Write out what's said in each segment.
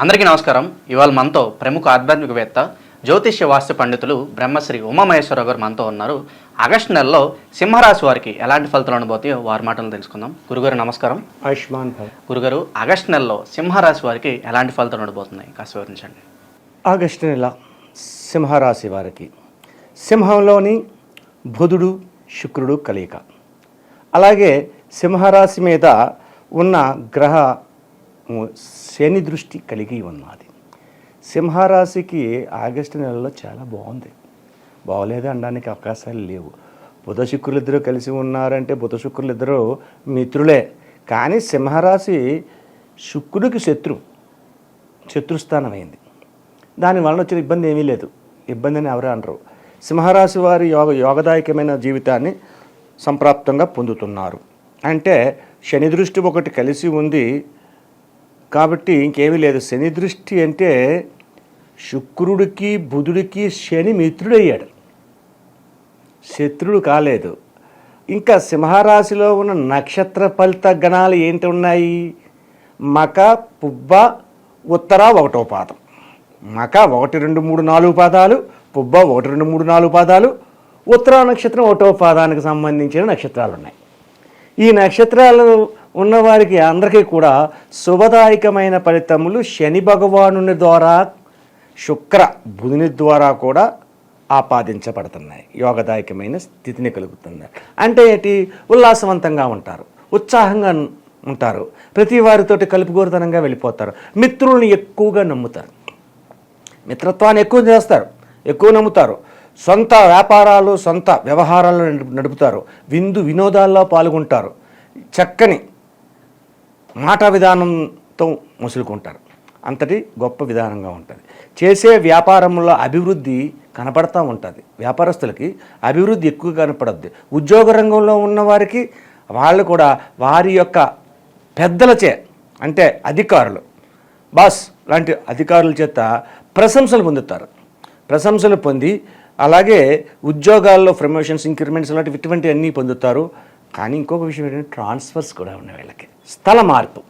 అందరికీ నమస్కారం. ఇవాళ మనతో ప్రముఖ ఆధ్యాత్మికవేత్త జ్యోతిష్య వాస్తు పండితులు బ్రహ్మశ్రీ ఉమామహేశ్వరరావు గారు మనతో ఉన్నారు. ఆగస్టు నెలలో సింహరాశి వారికి ఎలాంటి ఫలితాలు ఉండబోతాయో వారి మాటలు తెలుసుకుందాం. గురుగారు నమస్కారం. ఆయుష్మాన్ గురుగారు ఆగస్టు నెలలో సింహరాశి వారికి ఎలాంటి ఫలితాలు ఉండబోతున్నాయి కాస్త వివరించండి. ఆగస్టు నెల సింహరాశి వారికి. సింహంలోని బుధుడు శుక్రుడు కలయిక. అలాగే సింహరాశి మీద ఉన్న గ్రహ శని దృష్టి కలిగి ఉన్నది. సింహరాశికి ఆగస్టు నెలలో చాలా బాగుంది. బాగోలేదు అనడానికి అవకాశాలు లేవు. బుధ శుక్రులు ఇద్దరు కలిసి ఉన్నారంటే బుధ శుక్రులు ఇద్దరు మిత్రులే. కానీ సింహరాశి శుక్రుడికి శత్రు శత్రుస్థానమైంది దాని వలన వచ్చిన ఇబ్బంది ఏమీ లేదు. ఇబ్బంది అని ఎవరు అనరు. సింహరాశి వారి యోగ యోగదాయకమైన జీవితాన్ని సంప్రాప్తంగా పొందుతున్నారు. అంటే శని దృష్టి ఒకటి కలిసి ఉంది. కాబట్టి ఇంకేమీ లేదు. శని దృష్టి అంటే శుక్రుడికి బుధుడికి శని మిత్రుడయ్యాడు. శత్రుడు కాలేదు. ఇంకా సింహరాశిలో ఉన్న నక్షత్ర ఫలిత గణాలు ఏంటి ఉన్నాయి? మక పుబ్బ ఉత్తర ఒకటో పాదం. మక ఒకటి రెండు మూడు నాలుగు పాదాలు పుబ్బ ఒకటి రెండు మూడు నాలుగు పాదాలు ఉత్తర నక్షత్రం ఒకటో పాదానికి సంబంధించిన నక్షత్రాలు ఉన్నాయి ఈ నక్షత్రాలు ఉన్నవారికి అందరికీ కూడా శుభదాయకమైన ఫలితములు శని భగవానుని ద్వారా శుక్ర బుధుని ద్వారా కూడా ఆపాదించబడుతున్నాయి. యోగదాయకమైన స్థితిని కలుగుతున్నాయి. అంటే ఏంటి? ఉల్లాసవంతంగా ఉంటారు. ఉత్సాహంగా ఉంటారు. ప్రతి వారితోటి కలుపుగోరుతనంగా వెళ్ళిపోతారు. మిత్రుల్ని ఎక్కువగా నమ్ముతారు. మిత్రత్వాన్ని ఎక్కువ చేస్తారు. ఎక్కువ నమ్ముతారు. సొంత వ్యాపారాలు సొంత వ్యవహారాలు నడుపు- నడుపుతారు. విందు వినోదాల్లో పాల్గొంటారు. చక్కని మాట విధానంతో ముసులుకుంటారు. అంతటి గొప్ప విధానంగా ఉంటుంది. చేసే వ్యాపారంలో అభివృద్ధి కనపడతా ఉంటుంది. వ్యాపారస్తులకి అభివృద్ధి ఎక్కువ కనపడద్ది. ఉద్యోగ రంగంలో ఉన్నవారికి వాళ్ళు కూడా వారి యొక్క పెద్దలచే అంటే అధికారులు బాస్ లాంటి అధికారుల చేత ప్రశంసలు పొందుతారు. ప్రశంసలు పొంది అలాగే ఉద్యోగాల్లో ప్రమోషన్స్ ఇంక్రిమెంట్స్ లాంటివి ఇటువంటివన్నీ పొందుతారు. కానీ ఇంకొక విషయం ఏంటంటే ట్రాన్స్ఫర్స్ కూడా ఉన్నాయి వీళ్ళకి. స్థల మార్పు.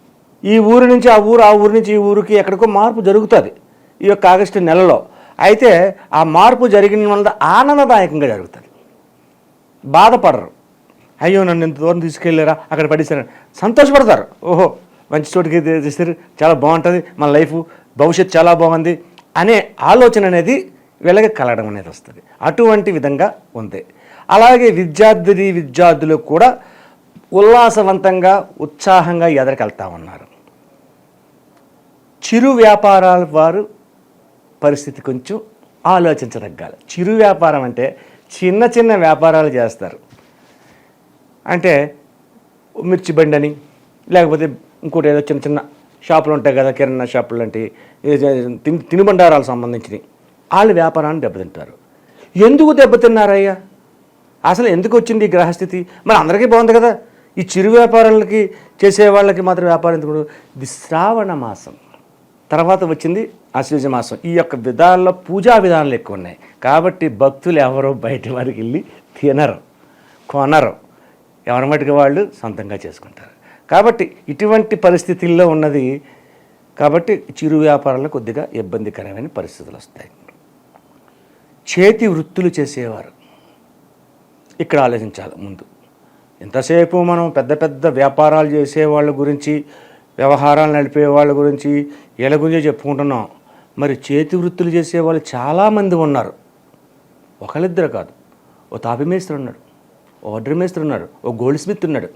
ఈ ఊరు నుంచి ఆ ఊరు ఆ ఊరు నుంచి ఈ ఊరికి ఎక్కడికో మార్పు జరుగుతుంది ఈ యొక్క ఆగస్టు నెలలో. అయితే ఆ మార్పు జరిగిన వల్ల ఆనందదాయకంగా జరుగుతుంది. బాధపడరు. అయ్యో నన్ను ఇంత దూరం తీసుకెళ్ళారా? అక్కడ పడేసారు సంతోషపడతారు. ఓహో మంచి చోటుకి తీస్తారు. చాలా బాగుంటుంది. మన లైఫ్ భవిష్యత్తు చాలా బాగుంది. అనే ఆలోచన అనేది వీళ్ళకి కలగడం అనేది వస్తుంది. అటువంటి విధంగా ఉంది. అలాగే విద్యార్థిని విద్యార్థులు కూడా ఉల్లాసవంతంగా ఉత్సాహంగా ఎదరికెళ్తా ఉన్నారు. చిరు వ్యాపారాల వారు పరిస్థితి కొంచెం ఆలోచించదగ్గాలి. చిరు వ్యాపారం అంటే చిన్న చిన్న వ్యాపారాలు చేస్తారు. అంటే మిర్చి బండి అని లేకపోతే ఇంకోటి ఏదో చిన్న చిన్న షాపులు ఉంటాయి కదా కిరాణా షాపులు లాంటి తిని తినుబండారాలకు సంబంధించినవి. వాళ్ళు వ్యాపారాన్ని దెబ్బతింటారు. ఎందుకు దెబ్బతిన్నారయ్యా? అసలు ఎందుకు వచ్చింది ఈ గ్రహస్థితి? మరి అందరికీ బాగుంది కదా. ఈ చిరు వ్యాపారాలకి చేసే వాళ్ళకి మాత్రం వ్యాపారం ఎందుకు? ఇది శ్రావణ మాసం. తర్వాత వచ్చింది ఆశ్వజ మాసం. ఈ యొక్క విధాల్లో పూజా విధానాలు ఎక్కువ ఉన్నాయి. కాబట్టి భక్తులు ఎవరో బయట వారికి వెళ్ళి తినరు కొనరు. ఎవరి మటుకు వాళ్ళు సొంతంగా చేసుకుంటారు. కాబట్టి ఇటువంటి పరిస్థితుల్లో ఉన్నది. కాబట్టి చిరు వ్యాపారాలు కొద్దిగా ఇబ్బందికరమైన పరిస్థితులు వస్తాయి. చేతి వృత్తులు చేసేవారు. ఇక్కడ ఆలోచించాలి ముందు. ఎంతసేపు మనం పెద్ద పెద్ద వ్యాపారాలు చేసే వాళ్ళ గురించి వ్యవహారాలు నడిపే వాళ్ళ గురించి వీళ్ళ గురించి చెప్పుకుంటున్నాం. మరి చేతి వృత్తులు చేసే వాళ్ళు చాలామంది ఉన్నారు. ఒకళ్ళిద్దరు కాదు. ఓ తాపి మేస్త్రి ఉన్నాడు. ఓ వడ్రి మేస్త్రి ఉన్నాడు. ఓ గోల్డ్ స్మిత్ ఉన్నాడు.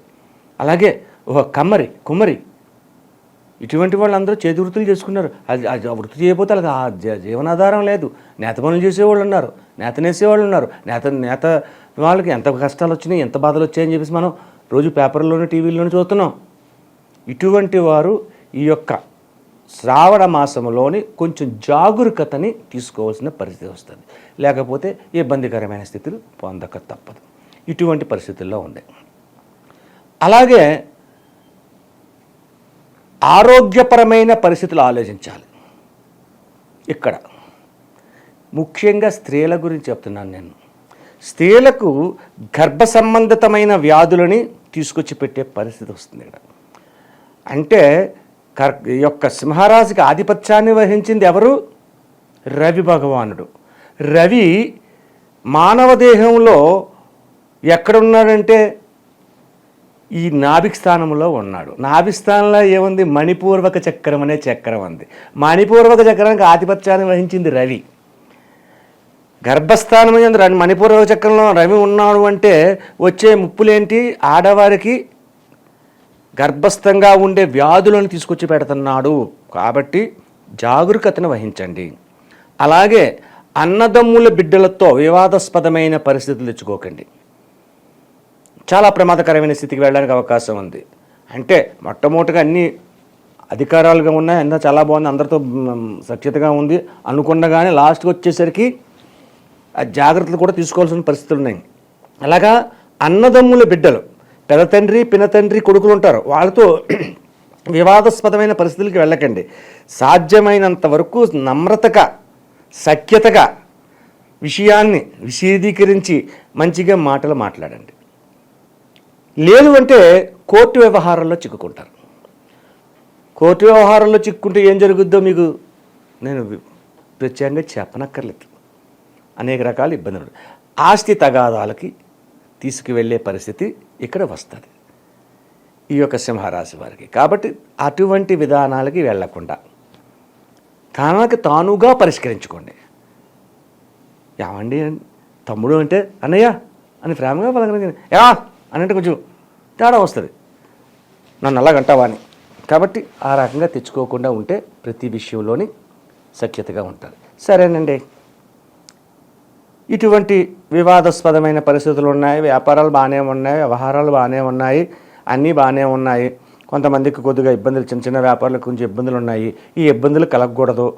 అలాగే ఓ కమ్మరి కుమ్మరి. ఇటువంటి వాళ్ళందరూ చేతి వృత్తులు చేసుకున్నారు. అది అది వృత్తి చేయకపోతే వాళ్ళకి ఆ జీవనాధారం లేదు. నేత పనులు చేసేవాళ్ళు ఉన్నారు. నేత నేసేవాళ్ళు ఉన్నారు. నేత నేత వాళ్ళకి ఎంత కష్టాలు వచ్చినాయి ఎంత బాధలు వచ్చాయని చెప్పేసి మనం రోజు పేపర్లోనూ టీవీలోనే చూస్తున్నాం ఇటువంటి వారు ఈ యొక్క శ్రావణ మాసంలోని కొంచెం జాగరూకతని తీసుకోవాల్సిన పరిస్థితి వస్తుంది. లేకపోతే ఇబ్బందికరమైన స్థితులు పొందక తప్పదు. ఇటువంటి పరిస్థితుల్లో ఉంది. అలాగే ఆరోగ్యపరమైన పరిస్థితులు ఆలోచించాలి. ఇక్కడ ముఖ్యంగా స్త్రీల గురించి చెప్తున్నాను నేను. స్త్రీలకు గర్భ సంబంధితమైన వ్యాధులని తీసుకొచ్చి పెట్టే పరిస్థితి వస్తుంది ఇక్కడ. అంటే కర్ ఈ యొక్క సింహరాశికి ఆధిపత్యాన్ని వహించింది ఎవరు? రవి భగవానుడు. రవి మానవ దేహంలో ఎక్కడున్నాడంటే ఈ నాభిక్ స్థానంలో ఉన్నాడు. నాభి స్థానంలో ఏముంది? మణిపూర్వక చక్రం అనే చక్రం ఉంది. మణిపూర్వక చక్రానికి ఆధిపత్యాన్ని వహించింది రవి. గర్భస్థానం ఎందు ర- మణిపూర్వక చక్రంలో రవి ఉన్నాడు అంటే వచ్చే ముప్పులేంటి? ఆడవారికి గర్భస్థంగా ఉండే వ్యాధులను తీసుకొచ్చి పెడుతున్నాడు. కాబట్టి జాగరూకతను వహించండి. అలాగే అన్నదమ్ముల బిడ్డలతో వివాదాస్పదమైన పరిస్థితులు తెచ్చుకోకండి. చాలా ప్రమాదకరమైన స్థితికి వెళ్ళడానికి అవకాశం ఉంది. అంటే మొట్టమొదటిగా అన్ని అధికారాలుగా ఉన్నాయి. అంతా చాలా బాగుంది. అందరితో సఖ్యతగా ఉంది. అనుకున్నగానే లాస్ట్కి వచ్చేసరికి జాగ్రత్తలు కూడా తీసుకోవాల్సిన పరిస్థితులు ఉన్నాయి. అలాగా అన్నదమ్ముల బిడ్డలు పెద్ద తండ్రి పిన తండ్రి కొడుకులు ఉంటారు. వాళ్ళతో వివాదాస్పదమైన పరిస్థితులకి వెళ్ళకండి. సాధ్యమైనంత వరకు నమ్రతగా సఖ్యతగా విషయాన్ని విశదీకరించి మంచిగా మాటలు మాట్లాడండి. లేదు అంటే కోర్టు వ్యవహారంలో చిక్కుకుంటారు. కోర్టు వ్యవహారంలో చిక్కుంటే ఏం జరుగుద్దో మీకు నేను ప్రత్యేకంగా చెప్పనక్కర్లేదు. అనేక రకాల ఇబ్బందులు ఆస్తి తగాదాలకి తీసుకువెళ్ళే పరిస్థితి ఇక్కడ వస్తుంది. ఈ యొక్క సింహరాశి వారికి. కాబట్టి అటువంటి విధానాలకి వెళ్ళకుండా తనకి తానుగా పరిష్కరించుకోండి. ఏమండి? తమ్ముడు అంటే అన్నయ్య అని ప్రేమగా పలకరించింది యా అని అంటే కొంచెం తేడా వస్తుంది. నన్ను అలాగంటావా అని. కాబట్టి ఆ రకంగా తెచ్చుకోకుండా ఉంటే ప్రతి విషయంలోని సఖ్యతగా ఉంటారు. సరేనండి. ఇటువంటి వివాదాస్పదమైన పరిస్థితులు ఉన్నాయి. వ్యాపారాలు బాగానే ఉన్నాయి. వ్యవహారాలు బాగానే ఉన్నాయి. అన్నీ బాగానే ఉన్నాయి. కొంతమందికి కొద్దిగా ఇబ్బందులు చిన్న చిన్న వ్యాపారాలకు కొంచెం ఇబ్బందులు ఉన్నాయి. ఈ ఇబ్బందులు కలగకూడదు.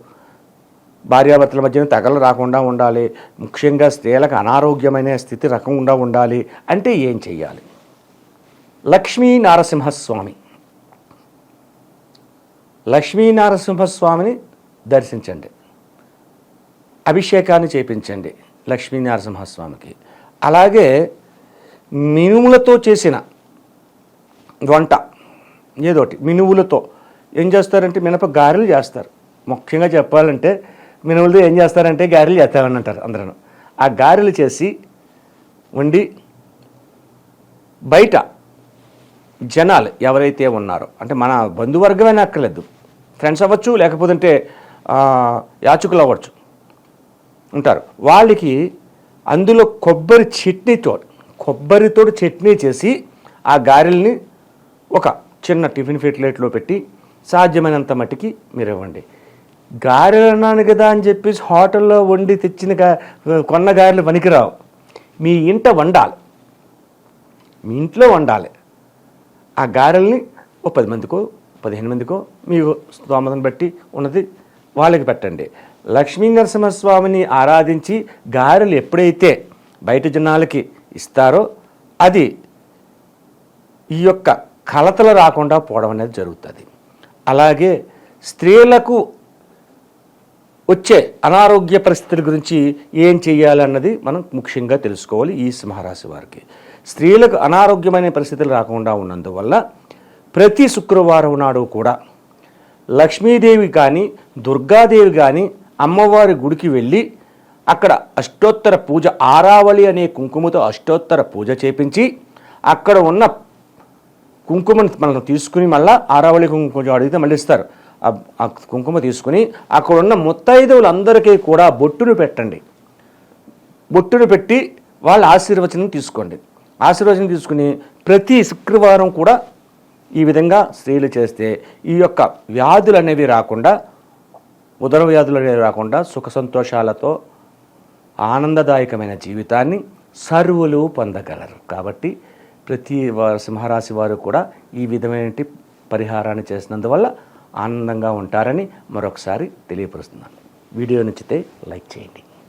భార్యాభర్తల మధ్యన తగలు రాకుండా ఉండాలి. ముఖ్యంగా స్త్రీలకు అనారోగ్యమైన స్థితి రకంగా ఉండాలి. అంటే ఏం చెయ్యాలి? లక్ష్మీ నారసింహస్వామి. లక్ష్మీ నారసింహస్వామిని దర్శించండి. అభిషేకాన్ని చేపించండి. లక్ష్మీ నరసింహస్వామికి. అలాగే మినుములతో చేసిన వంట ఏదోటి మినువులతో ఏం చేస్తారంటే మినప గారెలు చేస్తారు. ముఖ్యంగా చెప్పాలంటే మినుములతో ఏం చేస్తారంటే గారెలు చేస్తామని అంటారు అందరూ ఆ గారెలు చేసి వండి బయట జనాలు ఎవరైతే ఉన్నారో అంటే మన బంధువర్గమే అక్కర్లేదు ఫ్రెండ్స్ అవ్వచ్చు లేకపోతే యాచకులు అవ్వచ్చు ఉంటారు. వాళ్ళకి అందులో కొబ్బరి చట్నీతో కొబ్బరితో చట్నీ చేసి ఆ గారెల్ని ఒక చిన్న టిఫిన్ ఫిట్లెట్లో పెట్టి సాధ్యమైనంత మట్టికి మీరు ఇవ్వండి. గారెలు అన్నాను కదా అని చెప్పేసి హోటల్లో వండి తెచ్చిన గా కొన్న గారెలు పనికిరావు. మీ ఇంట వండాలి. మీ ఇంట్లో వండాలి. ఆ గారెల్ని ఓ పది మందికో పదిహేను మందికో మీకు స్తోమతను బట్టి ఉన్నది వాళ్ళకి పెట్టండి. లక్ష్మీ నరసింహస్వామిని ఆరాధించి గారెలు ఎప్పుడైతే బయట జనాలకి ఇస్తారో అది ఈ యొక్క కలతలు రాకుండా పోవడం అనేది జరుగుతుంది. అలాగే స్త్రీలకు వచ్చే అనారోగ్య పరిస్థితుల గురించి ఏం చేయాలన్నది మనం ముఖ్యంగా తెలుసుకోవాలి ఈ సింహరాశి వారికి. స్త్రీలకు అనారోగ్యమైన పరిస్థితులు రాకుండా ఉన్నందువల్ల ప్రతి శుక్రవారం నాడు కూడా లక్ష్మీదేవి కానీ దుర్గాదేవి కానీ అమ్మవారి గుడికి వెళ్ళి అక్కడ అష్టోత్తర పూజ ఆరావళి అనే కుంకుమతో అష్టోత్తర పూజ చేపించి అక్కడ ఉన్న కుంకుమను మనం తీసుకుని మళ్ళా ఆరావళి కుంకుమ కొంచెం అడిగితే మళ్ళీ ఇస్తారు. ఆ- కుంకుమ తీసుకుని అక్కడ ఉన్న ముత్తైదువులందరికీ కూడా బొట్టును పెట్టండి. బొట్టును పెట్టి వాళ్ళ ఆశీర్వచనం తీసుకోండి. ఆశీర్వచనం తీసుకుని ప్రతి శుక్రవారం కూడా ఈ విధంగా స్త్రీలు చేస్తే ఈ యొక్క వ్యాధులు అనేవి రాకుండా ఉదర వ్యాధులు అనేవి రాకుండా సుఖ సంతోషాలతో ఆనందదాయకమైన జీవితాన్ని సర్వులు పొందగలరు. కాబట్టి ప్రతి సింహరాశి వారు కూడా ఈ విధమైన పరిహారాన్ని చేసినందువల్ల ఆనందంగా ఉంటారని మరొకసారి తెలియపరుస్తున్నాను. వీడియో నచ్చితే లైక్ చేయండి.